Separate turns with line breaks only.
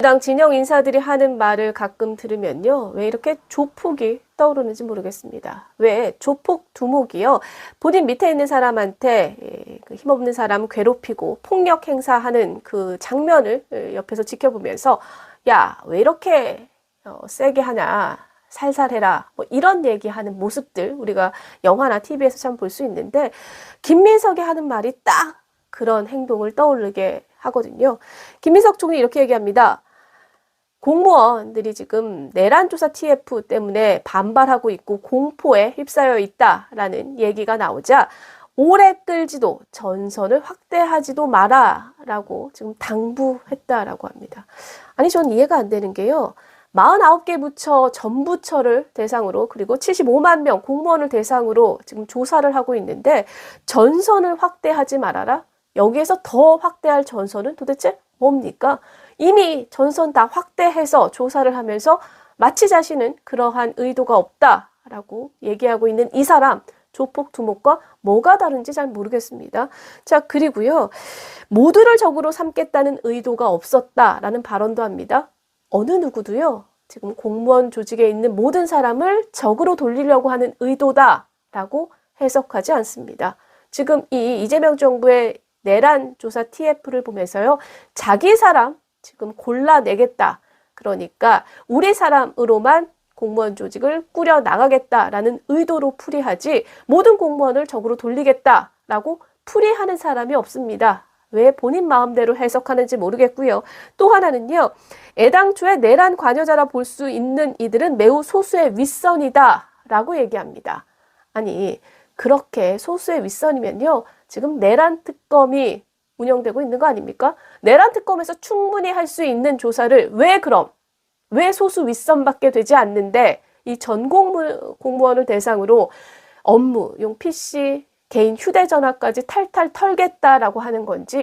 당 진영 인사들이 하는 말을 가끔 들으면요. 왜 이렇게 조폭이 떠오르는지 모르겠습니다. 왜 조폭 두목이요. 본인 밑에 있는 사람한테 예, 그 힘없는 사람 괴롭히고 폭력 행사하는 그 장면을 예, 옆에서 지켜보면서 야, 왜 이렇게 어, 세게 하냐. 살살해라. 뭐 이런 얘기하는 모습들 우리가 영화나 TV에서 참 볼 수 있는데 김민석이 하는 말이 딱 그런 행동을 떠오르게 하거든요. 김민석 총리 이렇게 얘기합니다. 공무원들이 지금 내란 조사 TF 때문에 반발하고 있고 공포에 휩싸여 있다라는 얘기가 나오자 오래 끌지도 전선을 확대하지도 마라라고 지금 당부했다라고 합니다. 아니 전 이해가 안 되는 게요. 49개 부처 전 부처를 대상으로 그리고 75만 명 공무원을 대상으로 지금 조사를 하고 있는데 전선을 확대하지 말아라. 여기에서 더 확대할 전선은 도대체 뭡니까? 이미 전선 다 확대해서 조사를 하면서 마치 자신은 그러한 의도가 없다라고 얘기하고 있는 이 사람 조폭 두목과 뭐가 다른지 잘 모르겠습니다. 자, 그리고요. 모두를 적으로 삼겠다는 의도가 없었다라는 발언도 합니다. 어느 누구도요. 지금 공무원 조직에 있는 모든 사람을 적으로 돌리려고 하는 의도다라고 해석하지 않습니다. 지금 이 이재명 정부의 내란 조사 TF를 보면서요. 자기 사람 지금 골라내겠다. 그러니까 우리 사람으로만 공무원 조직을 꾸려 나가겠다라는 의도로 풀이하지 모든 공무원을 적으로 돌리겠다라고 풀이하는 사람이 없습니다. 왜 본인 마음대로 해석하는지 모르겠고요. 또 하나는요. 애당초에 내란 관여자라 볼 수 있는 이들은 매우 소수의 윗선이다라고 얘기합니다. 아니 그렇게 소수의 윗선이면요. 지금 내란 특검이 운영되고 있는 거 아닙니까? 내란 특검에서 충분히 할 수 있는 조사를 왜 그럼 왜 소수 윗선밖에 되지 않는데 이 전 공무원을 대상으로 업무용 PC 개인 휴대전화까지 탈탈 털겠다라고 하는 건지